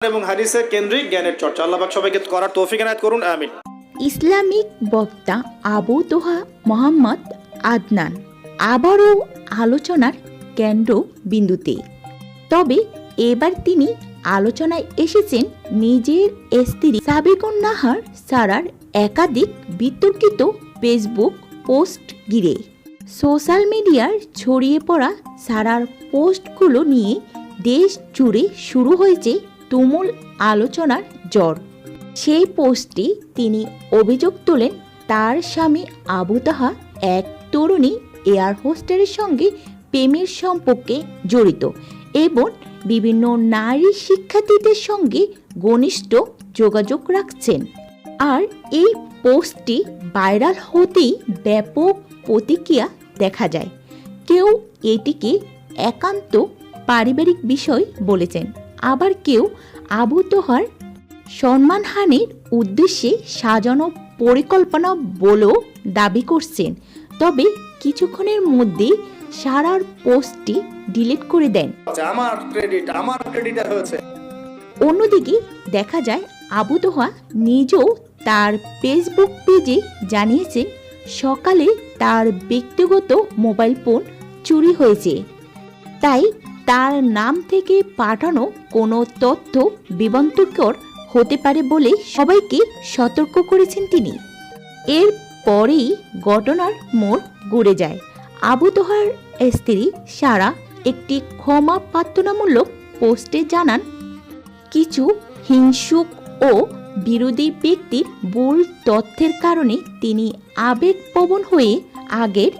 এবং হাদিসের কেন্দ্রিক জ্ঞানের চর্চা। আল্লাহ সবাইকে করার তৌফিক এনায়েত করুন, আমিন। ইসলামিক বক্তা আবু তোহা মোহাম্মদ আদনান। আবারও আলোচনার কেন্দ্র বিন্দুতে। তবে এবার তিনি আলোচনায় এসেছেন নিজের স্ত্রী সাবিকুন্নাহার সারার একাধিক বিতর্কিত ফেসবুক পোস্ট ঘিরে। সোশ্যাল মিডিয়ার ছড়িয়ে পড়া সারার পোস্টগুলো নিয়ে দেশ জুড়ে শুরু হয়েছে তুমুল আলোচনার জ্বর। সেই পোস্টটি তিনি অভিযোগ তোলেন, তার স্বামী আবু তাহা এক তরুণী এয়ার হোস্টেলের সঙ্গে প্রেমের সম্পর্কে জড়িত এবং বিভিন্ন নারী শিক্ষার্থীদের সঙ্গে ঘনিষ্ঠ যোগাযোগ রাখছেন। আর এই পোস্টটি ভাইরাল হতেই ব্যাপক প্রতিক্রিয়া দেখা যায়। কেউ এটিকে একান্ত পারিবারিক বিষয় বলেছেন। আবার কেউ আবু তোহার সম্মানহানির উদ্দেশ্যে সাজানো পরিকল্পনা বলেও দাবি করছেন। তবে কিছুক্ষণের মধ্যেই সারার পোস্টটি ডিলিট করে দেন। আচ্ছা, আমার ক্রেডিট আমার ক্রেডিট হয়েছে। অন্যদিকে দেখা যায় আবু তোহা নিজেও তার ফেসবুক পেজে জানিয়েছেন সকালে তার ব্যক্তিগত মোবাইল ফোন চুরি হয়েছে। তাই তার নাম থেকে পাঠানো কোনো তথ্য বিবন্তকর হতে পারে বলে সবাইকে সতর্ক করেছেন তিনি। এর পরেই ঘটনার মোড় ঘুরে যায়। আবু তোহার স্ত্রী সারা একটি ক্ষমা প্রার্থনামূলক পোস্টে জানান, কিছু হিংসুক ও বিরোধী ব্যক্তির ভুল তথ্যের কারণে তিনি আবেগপ্রবণ হয়ে আগের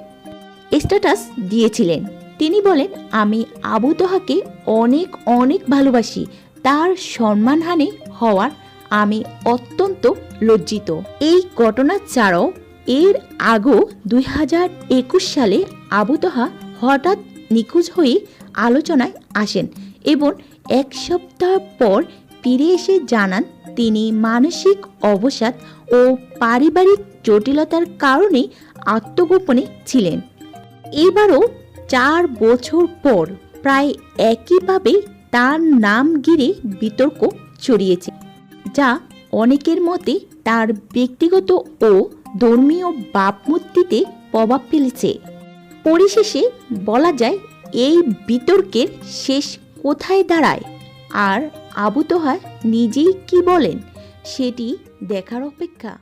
স্ট্যাটাস দিয়েছিলেন। তিনি বলেন, আমি আবু তোহাকে অনেক অনেক ভালোবাসি। তার সম্মানহানি হওয়ার আমি অত্যন্ত লজ্জিত। এই ঘটনা ছাড়াও এর আগেও দুই হাজার একুশ সালে আবু তোহা হঠাৎ নিখোঁজ হয়ে আলোচনায় আসেন এবং এক সপ্তাহ পর ফিরে এসে জানান, তিনি মানসিক অবসাদ ও পারিবারিক জটিলতার কারণে আত্মগোপনে ছিলেন। এবারও চার বছর পর প্রায় একইভাবে তার নাম ঘিরে বিতর্ক ছড়িয়েছে, যা অনেকের মতে তার ব্যক্তিগত ও ধর্মীয় বাপমূর্তিতে প্রভাব ফেলেছে। পরিশেষে বলা যায়, এই বিতর্কের শেষ কোথায় দাঁড়ায় আর আবু তোহা নিজেই কি বলেন, সেটি দেখার অপেক্ষা।